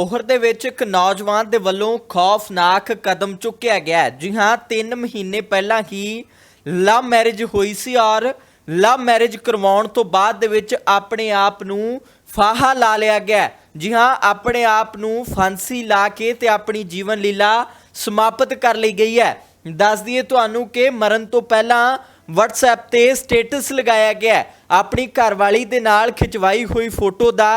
ਉਹਰ ਦੇ ਵਿੱਚ ਇੱਕ ਨੌਜਵਾਨ ਦੇ ਵੱਲੋਂ ਖੌਫਨਾਕ ਕਦਮ ਚੁੱਕਿਆ ਗਿਆ ਜੀ ਹਾਂ 3 ਮਹੀਨੇ ਪਹਿਲਾਂ ਹੀ ਲਵ ਮੈਰਿਜ ਹੋਈ ਸੀ ਔਰ ਲਵ ਮੈਰਿਜ ਕਰਵਾਉਣ ਤੋਂ ਬਾਅਦ ਦੇ ਵਿੱਚ ਆਪਣੇ ਆਪ ਨੂੰ ਫਾਹਾ ਲਾ ਲਿਆ ਗਿਆ ਜੀ ਹਾਂ, ਆਪਣੇ ਆਪ ਨੂੰ ਫਾਂਸੀ ਲਾ ਕੇ ਤੇ ਆਪਣੀ ਜੀਵਨ ਲੀਲਾ ਸਮਾਪਤ ਕਰ ਲਈ ਗਈ ਹੈ। ਦੱਸ ਦਈਏ ਤੁਹਾਨੂੰ ਕਿ ਮਰਨ ਤੋਂ ਪਹਿਲਾਂ WhatsApp ਤੇ ਸਟੇਟਸ ਲਗਾਇਆ ਗਿਆ ਆਪਣੀ ਘਰਵਾਲੀ ਦੇ ਨਾਲ ਖਿਚਵਾਈ ਹੋਈ ਫੋਟੋ ਦਾ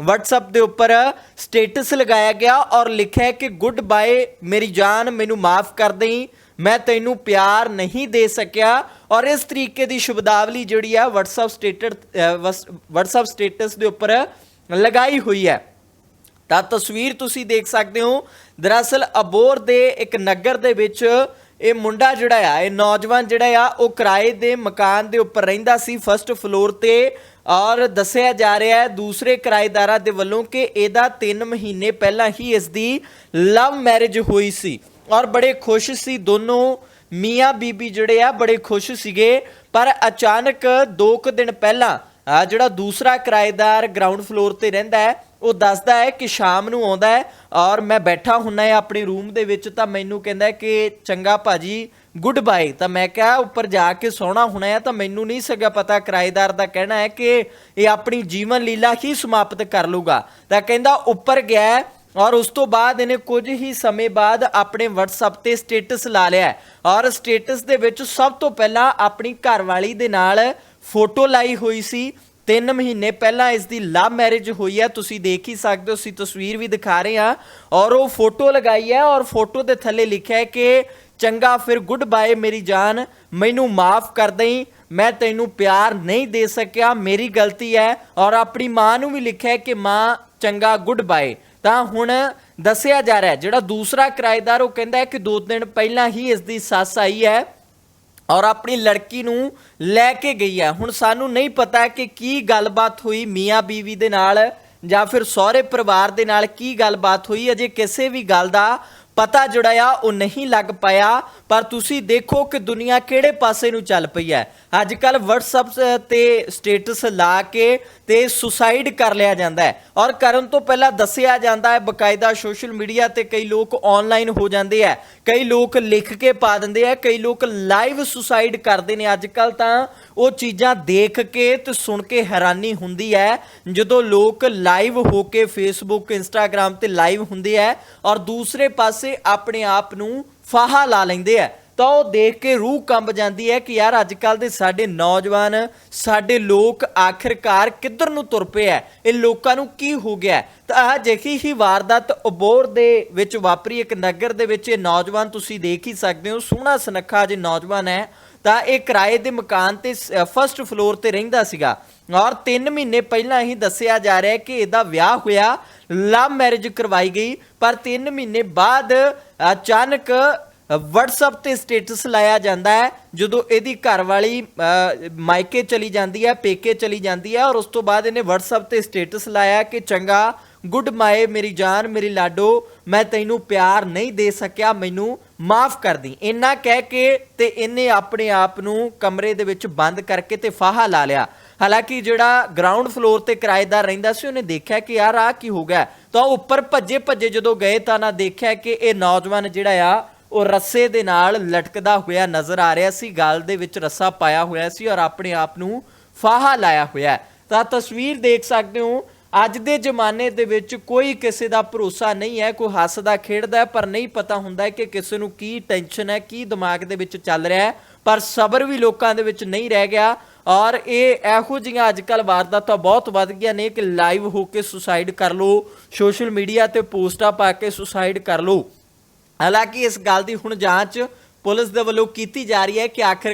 WhatsApp ਦੇ ਉੱਪਰ ਸਟੇਟਸ ਲਗਾਇਆ ਗਿਆ ਔਰ ਲਿਖਿਆ ਹੈ ਕਿ ਗੁੱਡ ਬਾਏ ਮੇਰੀ ਜਾਨ, ਮੈਨੂੰ ਮਾਫ ਕਰ ਦੇਈ, ਮੈਂ ਤੈਨੂੰ ਪਿਆਰ ਨਹੀਂ ਦੇ ਸਕਿਆ। ਔਰ ਇਸ ਤਰੀਕੇ ਦੀ ਸ਼ਬਦਾਵਲੀ ਜਿਹੜੀ ਆ, WhatsApp ਸਟੇਟਸ WhatsApp ਸਟੇਟਸ ਦੇ ਉੱਪਰ ਲਗਾਈ ਹੋਈ ਹੈ। ਤਾਂ ਤਸਵੀਰ ਤੁਸੀਂ ਦੇਖ ਸਕਦੇ ਹੋ, ਦਰਅਸਲ ਅਬੋਰ ਦੇ ਇੱਕ ਨਗਰ ਦੇ ਵਿੱਚ ਇਹ ਮੁੰਡਾ ਜਿਹੜਾ ਆ, ਇਹ ਨੌਜਵਾਨ ਜਿਹੜਾ ਆ, ਉਹ ਕਿਰਾਏ ਦੇ ਮਕਾਨ ਦੇ ਉੱਪਰ ਰਹਿੰਦਾ ਸੀ ਫਰਸਟ ਫਲੋਰ ਤੇ। ਔਰ ਦੱਸਿਆ ਜਾ ਰਿਹਾ ਹੈ ਦੂਸਰੇ ਕਿਰਾਏਦਾਰਾਂ ਦੇ ਵੱਲੋਂ ਕਿ ਇਹਦਾ 3 ਮਹੀਨੇ ਪਹਿਲਾਂ ਹੀ ਇਸ ਦੀ ਲਵ ਮੈਰਿਜ ਹੋਈ ਸੀ। ਔਰ ਬੜੇ ਖੁਸ਼ ਸੀ ਦੋਨੋਂ ਮੀਆਂ ਬੀਬੀ ਜਿਹੜੇ ਆ, ਬੜੇ ਖੁਸ਼ ਸੀਗੇ। ਪਰ ਅਚਾਨਕ 2 ਕੁ ਦਿਨ ਪਹਿਲਾਂ, ਆ ਜਿਹੜਾ ਦੂਸਰਾ ਕਿਰਾਏਦਾਰ ਗਰਾਊਂਡ ਫਲੋਰ ਤੇ ਰਹਿੰਦਾ ਹੈ, ਉਹ ਦੱਸਦਾ ਹੈ ਕਿ ਸ਼ਾਮ ਨੂੰ ਆਉਂਦਾ ਹੈ। ਔਰ ਮੈਂ ਬੈਠਾ ਹੁੰਨਾ ਹੈ ਆਪਣੇ ਰੂਮ ਦੇ ਵਿੱਚ ਤਾਂ ਮੈਨੂੰ ਕਹਿੰਦਾ ਕਿ ਚੰਗਾ ਭਾਜੀ ਗੁੱਡ ਬਾਏ ਤਾਂ ਮੈਂ ਕਿਹਾ ਉੱਪਰ ਜਾ ਕੇ ਸੌਣਾ ਹੋਣਾ ਹੈ, ਤਾਂ ਮੈਨੂੰ ਨਹੀਂ ਸਕਿਆ ਪਤਾ ਕਿਰਾਏਦਾਰ ਦਾ ਕਹਿਣਾ ਹੈ ਕਿ ਇਹ ਆਪਣੀ ਜੀਵਨ ਲੀਲਾ ਹੀ ਸਮਾਪਤ ਕਰ ਲੂਗਾ। ਤਾਂ ਕਹਿੰਦਾ ਉੱਪਰ ਗਿਆ ਔਰ ਉਸ ਤੋਂ ਬਾਅਦ ਇਹਨੇ ਕੁਝ ਹੀ ਸਮੇਂ ਬਾਅਦ ਆਪਣੇ WhatsApp ਤੇ ਸਟੇਟਸ ਲਾ ਲਿਆ ਔਰ ਸਟੇਟਸ ਦੇ ਵਿੱਚ ਸਭ ਤੋਂ ਪਹਿਲਾਂ ਆਪਣੀ ਘਰਵਾਲੀ ਦੇ ਨਾਲ ਫੋਟੋ ਲਾਈ ਹੋਈ ਸੀ। 3 ਮਹੀਨੇ ਪਹਿਲਾਂ ਇਸ ਦੀ ਲਵ ਮੈਰਿਜ ਹੋਈ ਹੈ। ਤੁਸੀਂ ਦੇਖ ਹੀ ਸਕਦੇ ਹੋ, ਅਸੀਂ ਤਸਵੀਰ ਵੀ ਦਿਖਾ ਰਹੇ ਹਾਂ। ਔਰ ਉਹ ਫੋਟੋ ਲਗਾਈ ਹੈ ਔਰ ਫੋਟੋ ਦੇ ਥੱਲੇ ਲਿਖਿਆ ਹੈ ਕਿ ਚੰਗਾ, ਫਿਰ ਗੁੱਡ ਬਾਏ, ਮੇਰੀ ਜਾਨ। ਮੈਨੂੰ ਮਾਫ ਕਰ ਦੇਈ। ਮੈਂ ਤੈਨੂੰ ਪਿਆਰ ਨਹੀਂ ਦੇ ਸਕਿਆ। ਮੇਰੀ ਗਲਤੀ ਹੈ। ਔਰ ਆਪਣੀ ਮਾਂ ਨੂੰ ਵੀ ਲਿਖਿਆ ਕਿ ਮਾਂ, ਚੰਗਾ, ਗੁੱਡ ਬਾਏ। ਤਾਂ ਹੁਣ ਦੱਸਿਆ ਜਾ ਰਿਹਾ ਜਿਹੜਾ ਦੂਸਰਾ ਕਿਰਾਏਦਾਰ, ਉਹ ਕਹਿੰਦਾ ਹੈ ਕਿ ਦੋ ਦਿਨ ਪਹਿਲਾਂ ਹੀ ਇਸ ਦੀ ਸੱਸ ਆਈ ਹੈ ਔਰ ਆਪਣੀ ਲੜਕੀ ਨੂੰ ਲੈ ਕੇ ਗਈ ਹੈ। ਹੁਣ ਸਾਨੂੰ ਨਹੀਂ ਪਤਾ ਕਿ ਕੀ ਗੱਲਬਾਤ ਹੋਈ ਮੀਆਂ ਬੀਵੀ ਦੇ ਨਾਲ ਜਾਂ ਫਿਰ ਸਹੁਰੇ ਪਰਿਵਾਰ ਦੇ ਨਾਲ ਕੀ ਗੱਲਬਾਤ ਹੋਈ। ਅਜੇ ਕਿਸੇ ਵੀ ਗੱਲ ਦਾ ਪਤਾ ਜਿਹੜਾ ਆ ਉਹ ਨਹੀਂ ਲੱਗ ਪਾਇਆ। ਪਰ ਤੁਸੀਂ ਦੇਖੋ ਕਿ ਦੁਨੀਆ ਕਿਹੜੇ ਪਾਸੇ ਨੂੰ ਚੱਲ ਪਈ ਹੈ। ਅੱਜ ਕੱਲ WhatsApp ਤੇ ਸਟੇਟਸ ਲਾ ਕੇ ਤੇ ਸੁਸਾਈਡ ਕਰ ਲਿਆ ਜਾਂਦਾ ਹੈ। ਔਰ ਕਰਨ ਤੋਂ ਪਹਿਲਾਂ ਦੱਸਿਆ ਜਾਂਦਾ ਹੈ, ਬਕਾਇਦਾ ਸੋਸ਼ਲ ਮੀਡੀਆ ਤੇ ਕਈ ਲੋਕ ਆਨਲਾਈਨ ਹੋ ਜਾਂਦੇ ਆ ਕਈ ਲੋਕ ਲਿਖ ਕੇ ਪਾ ਦਿੰਦੇ ਆ ਕਈ ਲੋਕ ਲਾਈਵ ਸੁਸਾਈਡ ਕਰਦੇ ਨੇ। ਅੱਜ ਕੱਲ ਤਾਂ ਉਹ ਚੀਜ਼ਾਂ ਦੇਖ ਕੇ ਤੇ ਸੁਣ ਕੇ ਹੈਰਾਨੀ ਹੁੰਦੀ ਹੈ। ਜਦੋਂ ਲੋਕ ਲਾਈਵ ਹੋ ਕੇ ਫੇਸਬੁੱਕ ਇੰਸਟਾਗ੍ਰam ਤੇ ਲਾਈਵ ਹੁੰਦੇ ਆ ਔਰ ਦੂਸਰੇ ਪਾਸੇ ਆਪਣੇ ਆਪ ਨੂੰ ਫਾਹਾ ਲਾ ਲੈਂਦੇ ਆ। ਤਾਂ ਉਹ ਦੇਖ ਕੇ ਰੂਹ ਕੰਬ ਜਾਂਦੀ ਹੈ ਕਿ ਯਾਰ ਅੱਜ ਕੱਲ ਦੇ ਸਾਡੇ ਨੌਜਵਾਨ, ਸਾਡੇ ਲੋਕ ਆਖਿਰਕਾਰ ਕਿੱਧਰ ਨੂੰ ਤੁਰ ਪਏ ਐ ਇਹ ਲੋਕਾਂ ਨੂੰ ਕੀ ਹੋ ਗਿਆ? ਤਾਂ ਆਹ ਜਿਹੀ ਹੀ ਵਾਰਦਾਤ ਅਬੋਰ ਦੇ ਵਿੱਚ ਵਾਪਰੀ, ਇੱਕ ਨਗਰ ਦੇ ਵਿੱਚ। ਇਹ ਨੌਜਵਾਨ ਤੁਸੀਂ ਦੇਖ ਹੀ ਸਕਦੇ ਹੋ, ਸੋਹਣਾ ਸੁਨੱਖਾ ਜੇ ਨੌਜਵਾਨ ਹੈ। ਤਾਂ ਇਹ ਕਿਰਾਏ ਦੇ ਮਕਾਨ ਤੇ ਫਰਸਟ ਫਲੋਰ ਤੇ ਰਹਿੰਦਾ ਸੀਗਾ। ਔਰ 3 ਮਹੀਨੇ ਪਹਿਲਾਂ ਹੀ ਦੱਸਿਆ ਜਾ ਰਿਹਾ ਹੈ ਕਿ ਇਹਦਾ ਵਿਆਹ ਹੋਇਆ। ਲਵ ਮੈਰਿਜ ਕਰਵਾਈ ਗਈ ਪਰ 3 ਮਹੀਨੇ ਬਾਅਦ ਅਚਾਨਕ WhatsApp ਤੇ ਸਟੇਟਸ ਲਾਇਆ ਜਾਂਦਾ ਹੈ ਜਦੋਂ ਇਹਦੀ ਘਰਵਾਲੀ ਅ, ਮਾਇਕੇ ਚਲੀ ਜਾਂਦੀ ਹੈ ਪੇਕੇ ਚਲੀ ਜਾਂਦੀ ਹੈ ਔਰ ਉਸ ਤੋਂ ਬਾਅਦ ਇਹਨੇ WhatsApp ਤੇ ਸਟੇਟਸ ਲਾਇਆ ਕਿ ਚੰਗਾ ਗੁੱਡ ਮਾਏ ਮੇਰੀ ਜਾਨ ਮੇਰੀ ਲਾਡੋ ਮੈਂ ਤੈਨੂੰ ਪਿਆਰ ਨਹੀਂ ਦੇ ਸਕਿਆ, ਮੈਨੂੰ ਮਾਫ ਕਰ ਦੀ। ਇੰਨਾ ਕਹਿ ਕੇ ਤੇ ਇਹਨੇ ਆਪਣੇ ਆਪ ਨੂੰ ਕਮਰੇ ਦੇ ਵਿੱਚ ਬੰਦ ਕਰਕੇ ਤੇ ਫਾਹਾ ਲਾ ਲਿਆ। ਹਾਲਾਂਕਿ ਜਿਹੜਾ ਗਰਾਊਂਡ ਫਲੋਰ ਤੇ ਕਿਰਾਏਦਾਰ ਰਹਿੰਦਾ ਸੀ, ਉਹਨੇ ਦੇਖਿਆ ਕਿ ਯਾਰ ਆ ਕੀ ਹੋ ਗਿਆ। ਤਾਂ ਉੱਪਰ ਭੱਜੇ ਭੱਜੇ ਜਦੋਂ ਗਏ ਤਾਂ ਨਾ ਦੇਖਿਆ ਕਿ ਇਹ ਨੌਜਵਾਨ ਜਿਹੜਾ ਆ, ਉਹ ਰੱਸੇ ਦੇ ਨਾਲ ਲਟਕਦਾ ਹੋਇਆ ਨਜ਼ਰ ਆ ਰਿਹਾ ਸੀ, ਗਲ ਦੇ ਵਿੱਚ ਰੱਸਾ ਪਾਇਆ ਹੋਇਆ ਸੀ ਔਰ ਆਪਣੇ ਆਪ ਨੂੰ ਫਾਹਾ ਲਾਇਆ ਹੋਇਆ। ਤਾਂ ਤਸਵੀਰ ਦੇਖ ਸਕਦੇ ਹੋ ਅੱਜ ਦੇ ਜ਼ਮਾਨੇ ਦੇ ਵਿੱਚ ਕੋਈ ਕਿਸੇ ਦਾ ਭਰੋਸਾ ਨਹੀਂ ਹੈ, ਕੋਈ ਹੱਸਦਾ ਖੇਡਦਾ ਪਰ ਨਹੀਂ ਪਤਾ ਹੁੰਦਾ ਕਿ ਕਿਸੇ ਨੂੰ ਕੀ ਟੈਨਸ਼ਨ ਹੈ, ਕੀ ਦਿਮਾਗ ਦੇ ਵਿੱਚ ਚੱਲ ਰਿਹਾ ਹੈ, ਪਰ ਸਬਰ ਵੀ ਲੋਕਾਂ ਦੇ ਵਿੱਚ ਨਹੀਂ ਰਹਿ ਗਿਆ। ਔਰ ਇਹ ਇਹੋ ਜਿਹੀਆਂ ਅੱਜ ਕੱਲ ਵਾਰਦਾਤਾਂ ਬਹੁਤ ਵੱਧ ਗਈਆਂ ਨੇ ਕਿ ਲਾਈਵ ਹੋ ਕੇ ਸੁਸਾਈਡ ਕਰ ਲਓ ਸੋਸ਼ਲ ਮੀਡੀਆ ਤੇ ਪੋਸਟਾਂ ਪਾ ਕੇ ਸੁਸਾਈਡ ਕਰ ਲਓ। ਹਾਲਾਂਕਿ ਇਸ ਗੱਲ ਦੀ ਹੁਣ ਜਾਂਚ ਪੁਲਿਸ ਦੇ ਵੱਲੋਂ ਕੀਤੀ ਜਾ ਰਹੀ ਹੈ ਕਿ ਆਖਿਰ